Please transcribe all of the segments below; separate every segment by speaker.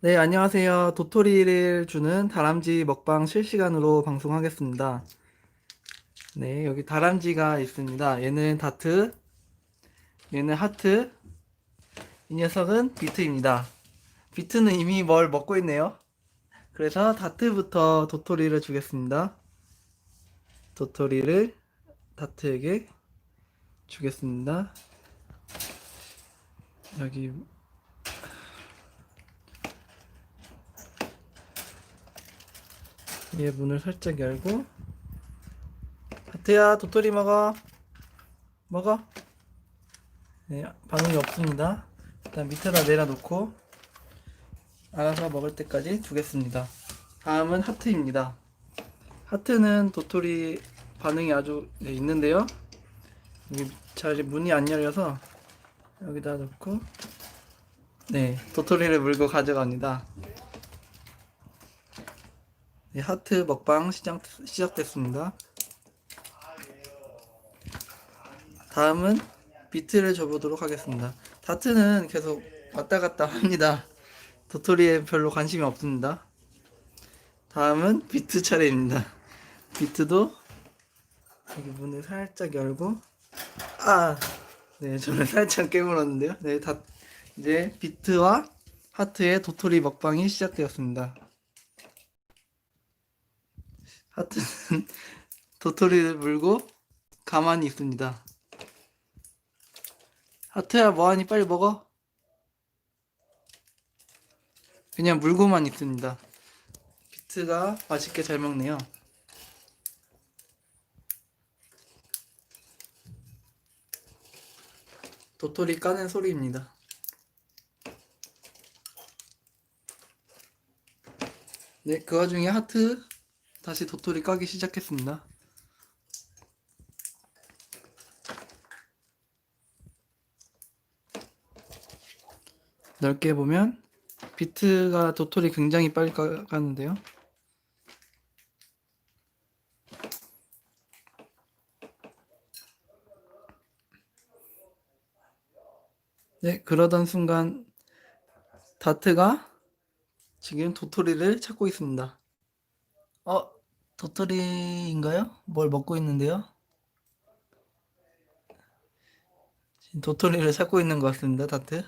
Speaker 1: 네, 안녕하세요. 도토리를 주는 다람쥐 먹방 실시간으로 방송하겠습니다. 네, 여기 다람쥐가 있습니다. 얘는 다트, 얘는 하트, 이 녀석은 비트입니다. 비트는 이미 뭘 먹고 있네요. 그래서 다트부터 도토리를 주겠습니다. 도토리를 다트에게 주겠습니다. 여기 얘 문을 살짝 열고. 하트야 도토리 먹어. 먹어. 네 반응이 없습니다. 일단 밑에다 내려놓고 알아서 먹을 때까지 두겠습니다. 다음은 하트입니다. 하트는 도토리 반응이 아주 네, 있는데요. 잘 문이 안 열려서 여기다 놓고 네 도토리를 물고 가져갑니다 네, 하트 먹방 시작, 시작됐습니다. 다음은 비트를 줘보도록 하겠습니다. 다트는 계속 왔다 갔다 합니다. 도토리에 별로 관심이 없습니다. 다음은 비트 차례입니다. 비트도 여기 문을 살짝 열고 아, 네, 저는 살짝 깨물었는데요. 네, 다 이제 비트와 하트의 도토리 먹방이 시작되었습니다. 하트는 도토리를 물고 가만히 있습니다. 하트야 뭐하니 빨리 먹어. 그냥 물고만 있습니다. 비트가 맛있게 잘 먹네요. 도토리 까는 소리입니다. 네, 그 와중에 하트 다시 도토리 까기 시작했습니다. 넓게 보면 비트가 도토리 굉장히 빨리 까, 까는데요. 네, 그러던 순간 다트가 지금 도토리를 찾고 있습니다. 어, 도토리인가요? 뭘 먹고 있는데요? 지금 도토리를 찾고 있는 것 같습니다, 다트.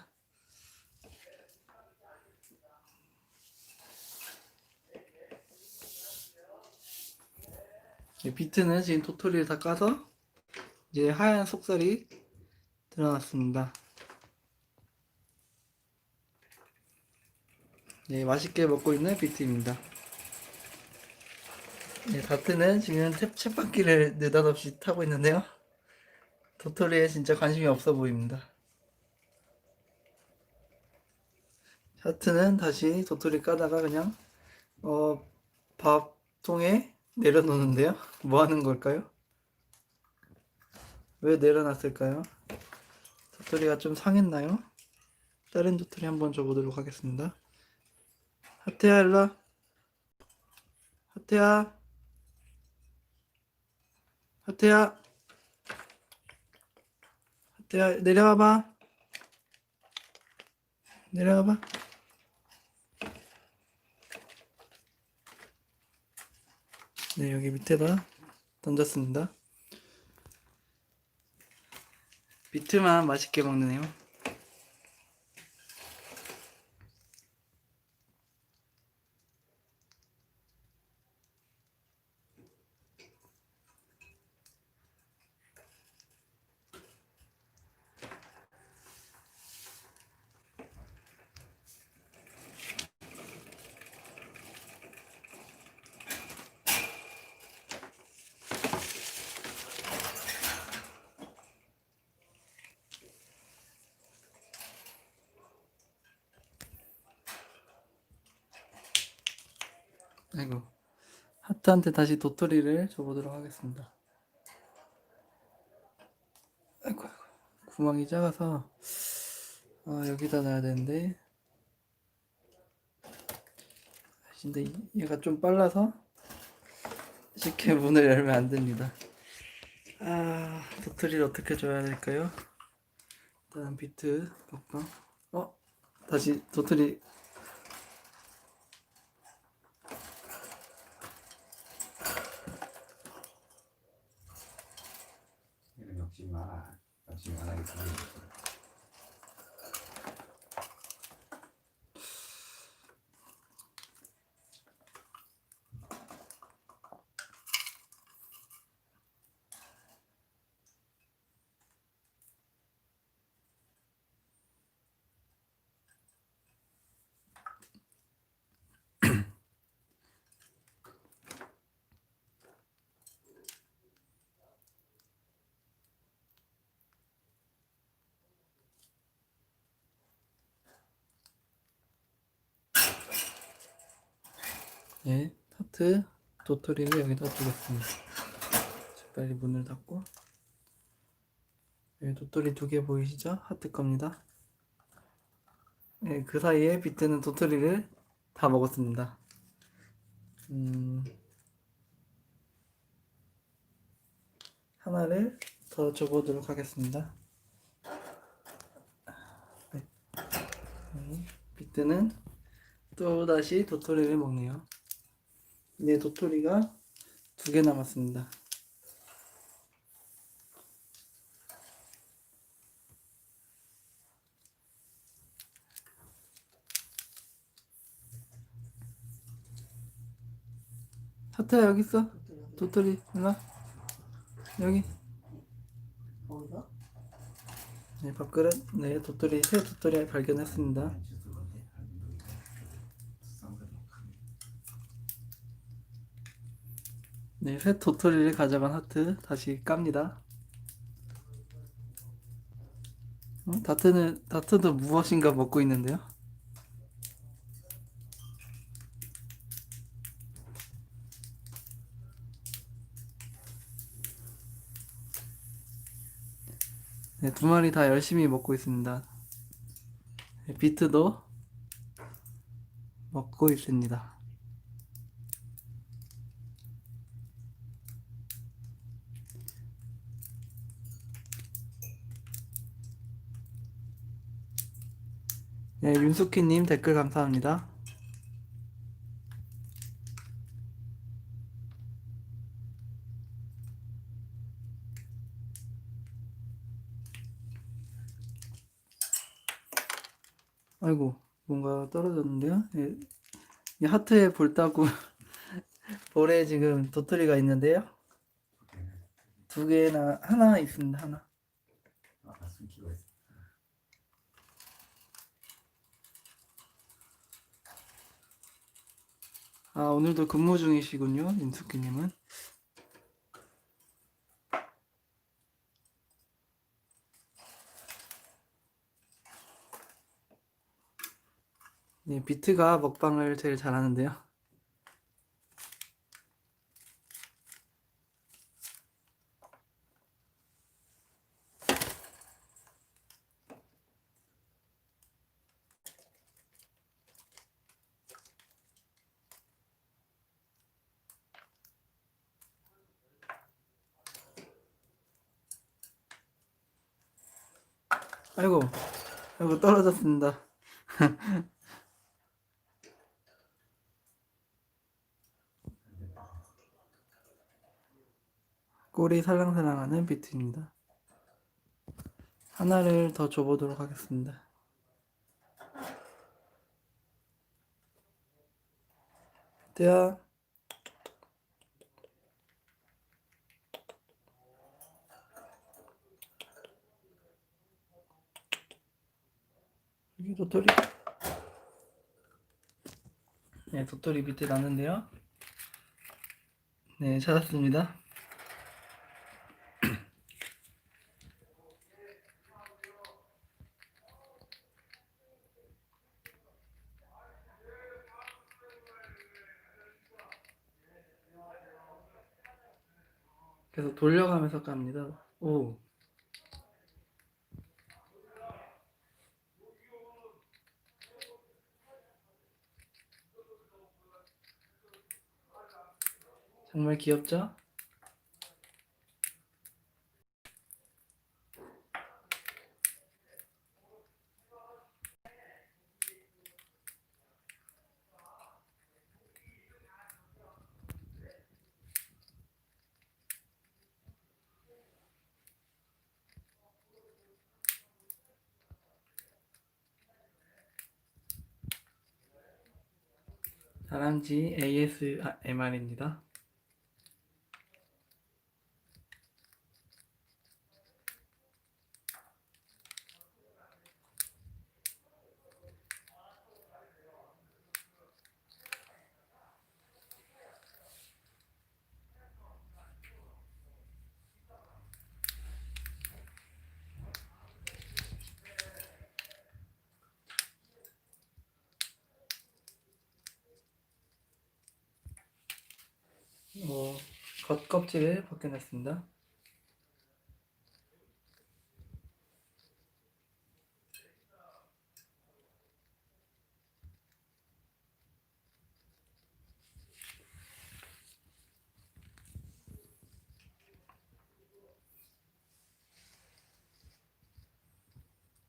Speaker 1: 이 비트는 지금 도토리를 다 까서 이제 하얀 속살이 드러났습니다. 네, 맛있게 먹고 있는 비트입니다. 네, 다트는 지금 탭, 쳇바퀴를 느닷없이 타고 있는데요. 도토리에 진짜 관심이 없어 보입니다. 하트는 다시 도토리 까다가 그냥 어, 밥통에 내려놓는데요. 뭐 하는 걸까요? 왜 내려놨을까요? 도토리가 좀 상했나요? 다른 도토리 한번 줘보도록 하겠습니다. 하트야 일로 와. 하트야 하트야. 하트야 내려와봐. 내려와봐. 네 여기 밑에다 던졌습니다. 비트만 맛있게 먹네요 아이고 하트한테 다시 도토리를 줘보도록 하겠습니다. 아이고 아이고 구멍이 작아서 아, 여기다 놔야 되는데 근데 이- 얘가 좀 빨라서 쉽게 문을 열면 안 됩니다. 아 도토리를 어떻게 줘야 될까요? 일단 비트 먹방 어 다시 도토리 まあ、私もないかな。 네, 하트 도토리를 여기다 두겠습니다. 자, 빨리 문을 닫고. 여기 도토리 두 개 보이시죠? 하트 겁니다. 네, 그 사이에 비트는 도토리를 다 먹었습니다. 음, 하나를 더 줘보도록 하겠습니다. 네. 네, 비트는 또 다시 도토리를 먹네요. 네, 도토리가 두 개 남았습니다. 하트야 여기 있어. 도토리 일로 와. 여기.
Speaker 2: 거기다?
Speaker 1: 네, 밥그릇. 네, 도토리 새 도토리 발견했습니다. 네, 새 도토리를 가져간 하트 다시 깝니다. 어? 다트는 다트도 무엇인가 먹고 있는데요. 네, 두 마리 다 열심히 먹고 있습니다. 네, 비트도 먹고 있습니다. 네, 윤숙희님 댓글 감사합니다. 아이고, 뭔가 떨어졌는데요? 예, 이 하트에 볼 따고 볼에 지금 도토리가 있는데요. 두 개나, 하나 있습니다, 하나.
Speaker 2: 아까 숨기고 있어.
Speaker 1: 아, 오늘도 근무 중이시군요, 윤숙희님은. 네, 비트가 먹방을 제일 잘하는데요. 아이고, 아이고 떨어졌습니다. 꼴이 살랑살랑하는 비트입니다. 하나를 더 줘보도록 하겠습니다. 비트야. 여기 도토리. 네, 도토리 밑에 났는데요. 네, 찾았습니다. 계속 돌려가면서 깝니다. 오. 정말 귀엽죠? 다람쥐 ASMR입니다. 겉껍질을 벗겨냈습니다.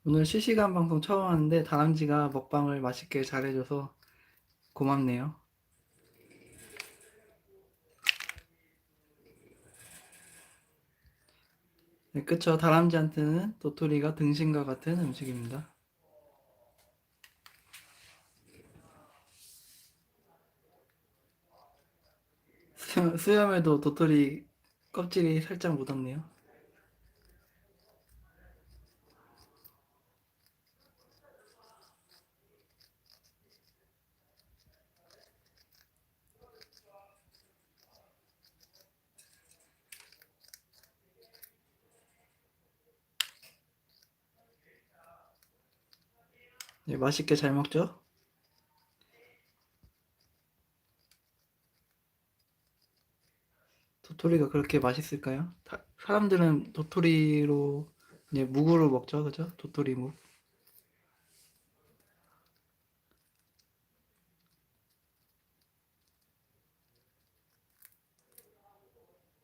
Speaker 1: 오늘 실시간 방송 처음 하는데 다람쥐가 먹방을 맛있게 잘해줘서 고맙네요. 네, 그쵸. 다람쥐한테는 도토리가 등신과 같은 음식입니다. 수- 수염에도 도토리 껍질이 살짝 묻었네요. 맛있게 잘 먹죠? 도토리가 그렇게 맛있을까요? 다- 사람들은 도토리로 이제 묵으로 먹죠, 그죠? 도토리 묵.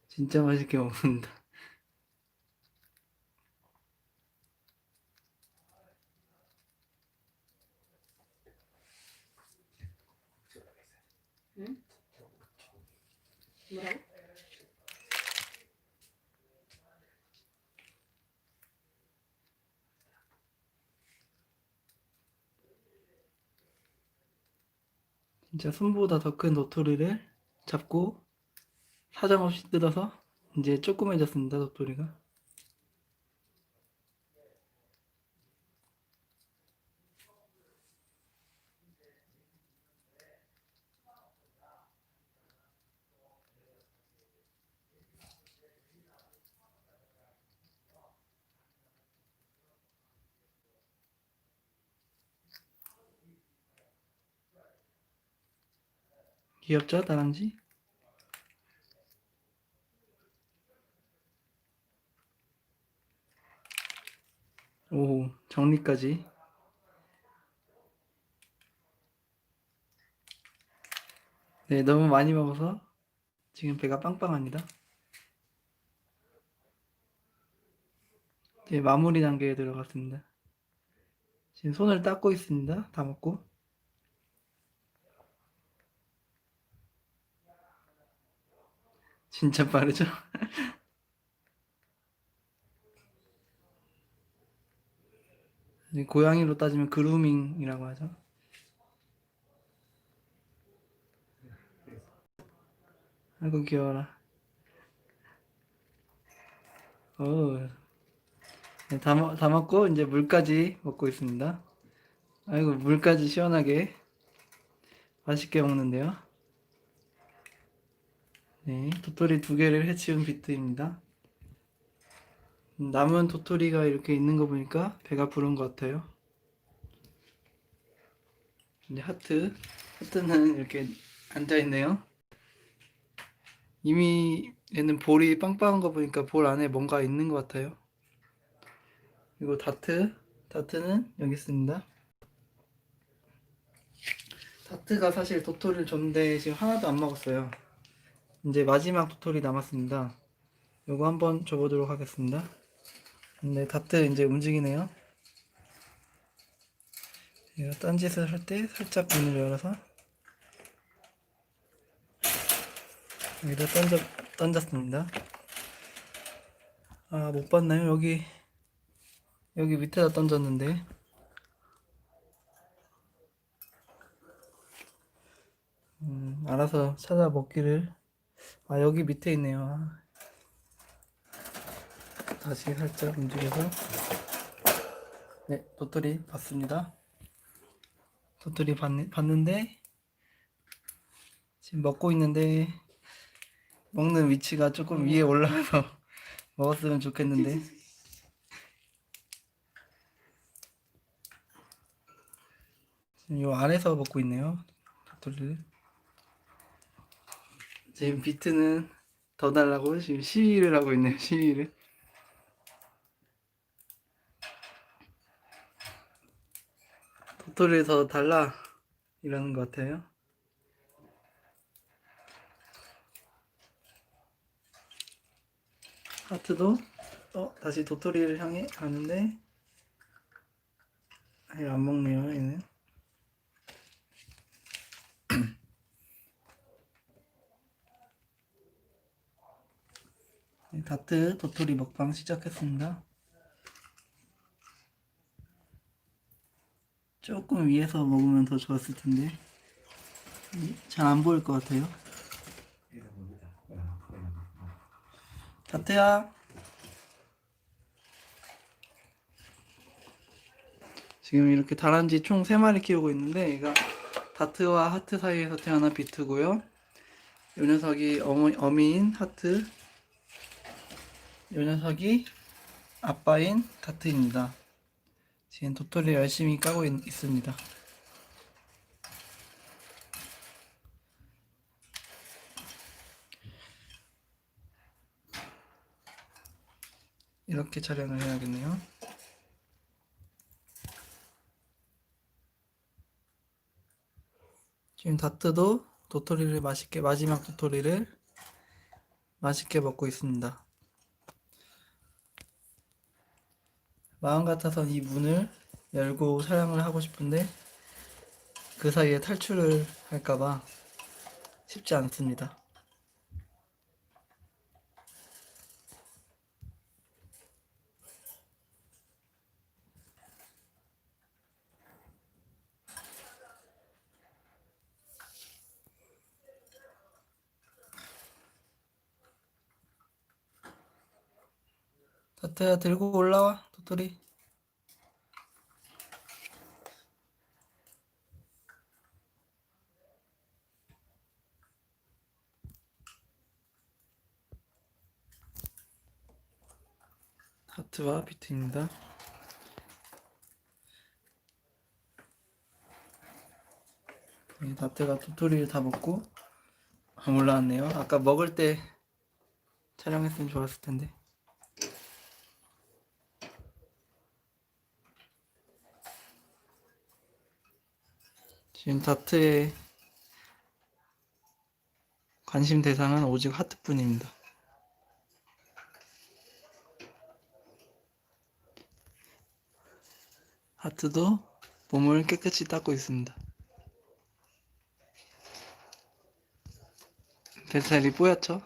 Speaker 1: 진짜 맛있게 먹는다. 진짜 손보다 더 큰 도토리를 잡고 사정없이 뜯어서 이제 조그매졌습니다, 도토리가. 귀엽죠, 다람쥐? 오, 정리까지. 네, 너무 많이 먹어서 지금 배가 빵빵합니다. 이제 마무리 단계에 들어갔습니다. 지금 손을 닦고 있습니다. 다 먹고. 진짜 빠르죠? 고양이로 따지면 그루밍이라고 하죠. 아이고 귀여워라. 어, 네, 다, 먹, 다 먹고 이제 물까지 먹고 있습니다. 아이고 물까지 시원하게 맛있게 먹는데요. 네, 도토리 두 개를 해치운 비트입니다. 음, 남은 도토리가 이렇게 있는 거 보니까 배가 부른 것 같아요. 이제 하트, 하트는 이렇게 앉아 있네요. 이미 얘는 볼이 빵빵한 거 보니까 볼 안에 뭔가 있는 것 같아요. 그리고 다트, 다트는 여기 있습니다. 다트가 사실 도토리를 줬는데 지금 하나도 안 먹었어요. 이제 마지막 도토리 남았습니다. 요거 한번 줘보도록 하겠습니다. 네, 다트 이제 움직이네요. 얘가 딴짓을 할 때 살짝 문을 열어서 여기다 던져, 던졌습니다. 아, 못 봤나요? 여기, 여기 밑에다 던졌는데. 음, 알아서 찾아 먹기를. 아, 여기 밑에 있네요. 아. 다시 살짝 움직여서. 네, 도토리 봤습니다. 도토리 봤, 봤는데, 지금 먹고 있는데, 먹는 위치가 조금 위에 올라가서 먹었으면 좋겠는데. 지금 요 아래서 먹고 있네요. 도토리를. 지금 비트는 더 달라고 지금 시위를 하고 있네요. 시위를. 도토리를 더 달라 이러는 것 같아요. 하트도 어 다시 도토리를 향해 가는데 아예 안 먹네요 얘는. 다트 도토리 먹방 시작했습니다. 조금 위에서 먹으면 더 좋았을 텐데 잘 안 보일 것 같아요. 다트야. 지금 이렇게 다람쥐 총 3마리 키우고 있는데 얘가 다트와 하트 사이에서 태어난 비트고요. 요 녀석이 어머, 어미인 하트 요 녀석이 아빠인 다트입니다. 지금 도토리 열심히 까고 있, 있습니다. 이렇게 촬영을 해야겠네요. 지금 다트도 도토리를 맛있게 마지막 도토리를 맛있게 먹고 있습니다. 마음 같아선 이 문을 열고 촬영을 하고 싶은데 그 사이에 탈출을 할까봐 쉽지 않습니다. 다트야 들고 올라와 도토리 하트와 비트입니다. 네, 다트가 도토리를 다 먹고 안 올라왔네요. 아까 먹을 때 촬영했으면 좋았을 텐데 지금 다트의 관심 대상은 오직 하트뿐입니다. 하트도 몸을 깨끗이 닦고 있습니다. 뱃살이 뽀얗죠?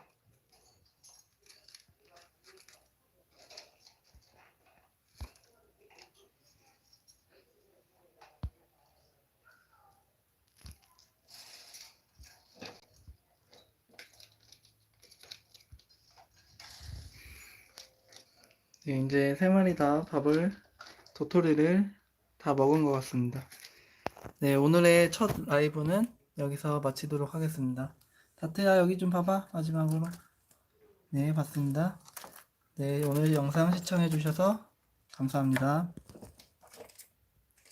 Speaker 1: 네, 이제 세 마리 다 밥을 도토리를 다 먹은 것 같습니다. 네, 오늘의 첫 라이브는 여기서 마치도록 하겠습니다. 다트야 여기 좀 봐봐 마지막으로. 네, 봤습니다. 네, 오늘 영상 시청해 주셔서 감사합니다.